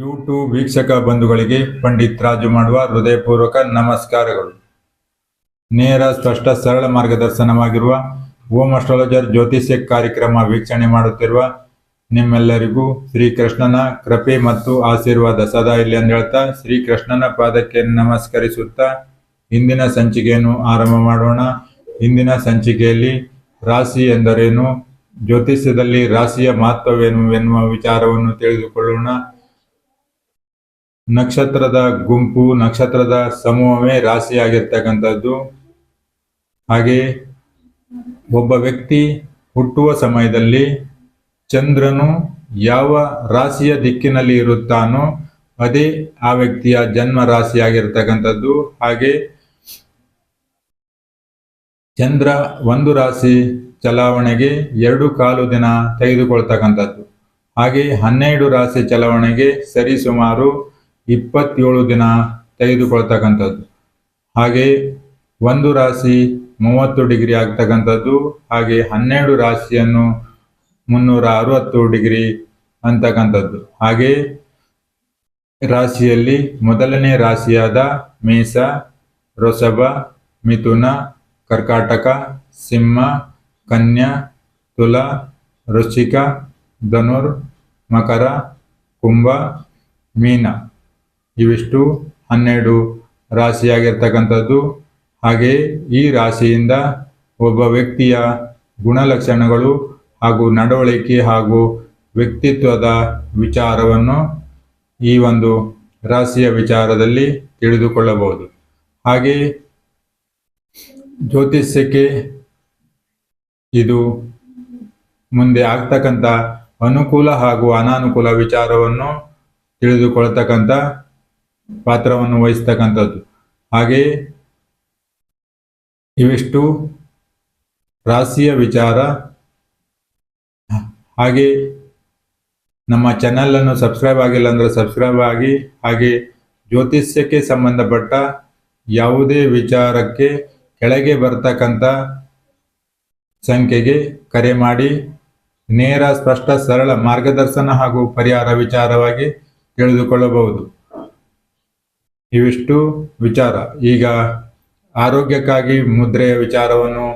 YouTube ವೀಕ್ಷಕ ಬಂಧುಗಳಿಗೆ ಪಂಡಿತ್ ರಾಜು ಮಾಡುವ ಹೃದಯಪೂರ್ವಕ ನಮಸ್ಕಾರಗಳು. ನೇರ, ಸ್ಪಷ್ಟ, ಸರಳ ಮಾರ್ಗದರ್ಶನವಾಗಿರುವ ಓಮ್ ಅಸ್ಟ್ರಾಲಜರ್ ಜ್ಯೋತಿಷ್ಯ ಕಾರ್ಯಕ್ರಮ ವೀಕ್ಷಣೆ ಮಾಡುತ್ತಿರುವ ನಿಮ್ಮೆಲ್ಲರಿಗೂ ಶ್ರೀಕೃಷ್ಣನ ಕೃಪೆ ಮತ್ತು ಆಶೀರ್ವಾದ ಸದಾ ಇಲ್ಲಿ ಅಂತ ಹೇಳ್ತಾ ಶ್ರೀಕೃಷ್ಣನ ಪಾದಕ್ಕೆ ನಮಸ್ಕರಿಸುತ್ತಾ ಇಂದಿನ ಸಂಚಿಕೆಯನ್ನು ಆರಂಭ ಮಾಡೋಣ. ಇಂದಿನ ಸಂಚಿಕೆಯಲ್ಲಿ ರಾಶಿ ಎಂದರೇನು? ಜ್ಯೋತಿಷ್ಯದಲ್ಲಿ ರಾಶಿಯ ಮಹತ್ವವೇನು ಎನ್ನುವ ವಿಚಾರವನ್ನು ತಿಳಿದುಕೊಳ್ಳೋಣ. ನಕ್ಷತ್ರದ ಗುಂಪು, ನಕ್ಷತ್ರದ ಸಮೂಹವೇ ರಾಶಿಯಾಗಿರ್ತಕ್ಕಂಥದ್ದು. ಹಾಗೆ ಒಬ್ಬ ವ್ಯಕ್ತಿ ಹುಟ್ಟುವ ಸಮಯದಲ್ಲಿ ಚಂದ್ರನು ಯಾವ ರಾಶಿಯ ದಿಕ್ಕಿನಲ್ಲಿ ಇರುತ್ತಾನೋ ಅದೇ ಆ ವ್ಯಕ್ತಿಯ ಜನ್ಮ ರಾಶಿಯಾಗಿರ್ತಕ್ಕಂಥದ್ದು. ಹಾಗೆ ಚಂದ್ರ ಒಂದು ರಾಶಿ ಚಲಾವಣೆಗೆ ಎರಡು ಕಾಲು ದಿನ ತೆಗೆದುಕೊಳ್ತಕ್ಕಂಥದ್ದು. ಹಾಗೆ ಹನ್ನೆರಡು ರಾಶಿ ಚಲಾವಣೆಗೆ ಸರಿಸುಮಾರು ಇಪ್ಪತ್ತೇಳು ದಿನ ತೆಗೆದುಕೊಳ್ತಕ್ಕಂಥದ್ದು ಹಾಗೆ ಒಂದು ರಾಶಿ ಮೂವತ್ತು ಡಿಗ್ರಿ ಆಗ್ತಕ್ಕಂಥದ್ದು, ಹಾಗೆ ಹನ್ನೆರಡು ರಾಶಿಯನ್ನು ಮುನ್ನೂರ ಅರವತ್ತು ಡಿಗ್ರಿ ಅಂತಕ್ಕಂಥದ್ದು. ಹಾಗೆ ರಾಶಿಯಲ್ಲಿ ಮೊದಲನೇ ರಾಶಿಯಾದ ಮೇಷ, ವೃಷಭ, ಮಿಥುನ, ಕರ್ಕಾಟಕ, ಸಿಂಹ, ಕನ್ಯಾ, ತುಲ, ವೃಶ್ಚಿಕ, ಧನುರ್, ಮಕರ, ಕುಂಭ, ಮೀನ. ಇವಿಷ್ಟು ಹನ್ನೆರಡು ರಾಶಿಯಾಗಿರ್ತಕ್ಕಂಥದ್ದು. ಹಾಗೆ ಈ ರಾಶಿಯಿಂದ ಒಬ್ಬ ವ್ಯಕ್ತಿಯ ಗುಣಲಕ್ಷಣಗಳು ಹಾಗೂ ನಡವಳಿಕೆ ಹಾಗೂ ವ್ಯಕ್ತಿತ್ವದ ವಿಚಾರವನ್ನು ಈ ಒಂದು ರಾಶಿಯ ವಿಚಾರದಲ್ಲಿ ತಿಳಿದುಕೊಳ್ಳಬಹುದು. ಹಾಗೆ ಜ್ಯೋತಿಷ್ಯಕ್ಕೆ ಇದು ಮುಂದೆ ಆಗ್ತಕ್ಕಂಥ ಅನುಕೂಲ ಹಾಗೂ ಅನಾನುಕೂಲ ವಿಚಾರವನ್ನು ತಿಳಿದುಕೊಳ್ತಕ್ಕಂಥ ಪಾತ್ರವನ್ನು ವಹಿಸ್ತಕ್ಕಂಥದ್ದು. ಹಾಗೆಯೇ ಇವೆಷ್ಟು ರಾಶಿಯ ವಿಚಾರ. ಹಾಗೆ ನಮ್ಮ ಚಾನಲನ್ನು ಸಬ್ಸ್ಕ್ರೈಬ್ ಆಗಿಲ್ಲ ಅಂದರೆ ಸಬ್ಸ್ಕ್ರೈಬ್ ಆಗಿ, ಹಾಗೆ ಜ್ಯೋತಿಷ್ಯಕ್ಕೆ ಸಂಬಂಧಪಟ್ಟ ಯಾವುದೇ ವಿಚಾರಕ್ಕೆ ಕೆಳಗೆ ಬರ್ತಕ್ಕಂಥ ಸಂಖ್ಯೆಗೆ ಕರೆ ಮಾಡಿ, ನೇರ, ಸ್ಪಷ್ಟ, ಸರಳ ಮಾರ್ಗದರ್ಶನ ಹಾಗೂ ಪರಿಹಾರ ವಿಚಾರವಾಗಿ ತಿಳಿದುಕೊಳ್ಳಬಹುದು. ಇವಿಷ್ಟು ವಿಚಾರ. ಈಗ ಆರೋಗ್ಯಕ್ಕಾಗಿ ಮುದ್ರೆಯ ವಿಚಾರವನ್ನು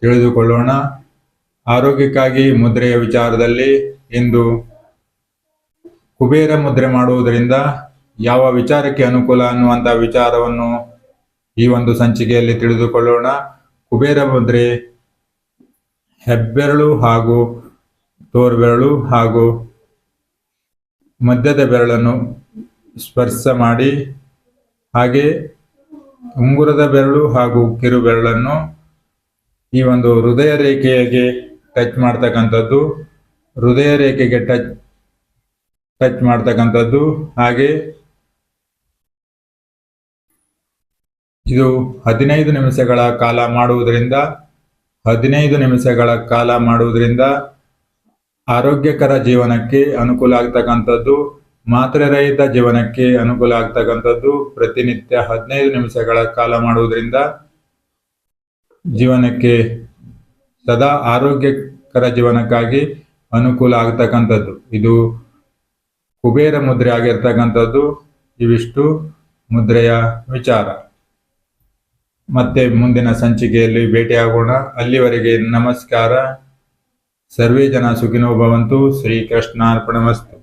ತಿಳಿದುಕೊಳ್ಳೋಣ. ಆರೋಗ್ಯಕ್ಕಾಗಿ ಮುದ್ರೆಯ ವಿಚಾರದಲ್ಲಿ ಇಂದು ಕುಬೇರ ಮುದ್ರೆ ಮಾಡುವುದರಿಂದ ಯಾವ ವಿಚಾರಕ್ಕೆ ಅನುಕೂಲ ಅನ್ನುವಂಥ ವಿಚಾರವನ್ನು ಈ ಒಂದು ಸಂಚಿಕೆಯಲ್ಲಿ ತಿಳಿದುಕೊಳ್ಳೋಣ. ಕುಬೇರ ಮುದ್ರೆ ಹೆಬ್ಬೆರಳು ಹಾಗೂ ತೋರ್ಬೆರಳು ಹಾಗೂ ಮಧ್ಯದ ಬೆರಳನ್ನು ಸ್ಪರ್ಶ ಮಾಡಿ ಹಾಗೆ ಉಂಗುರದ ಬೆರಳು ಹಾಗೂ ಕಿರು ಬೆರಳನ್ನು ಈ ಒಂದು ಹೃದಯ ರೇಖೆಗೆ ಟಚ್ ಮಾಡ್ತಕ್ಕಂಥದ್ದು, ಹೃದಯ ರೇಖೆಗೆ ಟಚ್ ಟಚ್ ಮಾಡ್ತಕ್ಕಂಥದ್ದು. ಹಾಗೆ ಇದು ಹದಿನೈದು ನಿಮಿಷಗಳ ಕಾಲ ಮಾಡುವುದರಿಂದ, ಹದಿನೈದು ನಿಮಿಷಗಳ ಕಾಲ ಮಾಡುವುದರಿಂದ ಆರೋಗ್ಯಕರ ಜೀವನಕ್ಕೆ ಅನುಕೂಲ ಆಗ್ತಕ್ಕಂಥದ್ದು. ಮಾತ್ರೆ ರಹಿತ ಜೀವನಕ್ಕೆ ಅನುಕೂಲ ಆಗ್ತಕ್ಕಂಥದ್ದು ಪ್ರತಿನಿತ್ಯ ಹದಿನೈದು ನಿಮಿಷಗಳ ಕಾಲ ಮಾಡುವುದರಿಂದ ಜೀವನಕ್ಕೆ ಸದಾ ಆರೋಗ್ಯಕರ ಜೀವನಕ್ಕಾಗಿ ಅನುಕೂಲ ಆಗ್ತಕ್ಕಂಥದ್ದು. ಇದು ಕುಬೇರ ಮುದ್ರೆ ಆಗಿರ್ತಕ್ಕಂಥದ್ದು. ಇವಿಷ್ಟು ಮುದ್ರೆಯ ವಿಚಾರ. ಮತ್ತೆ ಮುಂದಿನ ಸಂಚಿಕೆಯಲ್ಲಿ ಭೇಟಿಯಾಗೋಣ. ಅಲ್ಲಿವರೆಗೆ ನಮಸ್ಕಾರ. ಸರ್ವೇ ಜನ ಸುಖಿನೋ ಭವಂತು. ಶ್ರೀಕೃಷ್ಣಾರ್ಪಣಮಸ್ತು.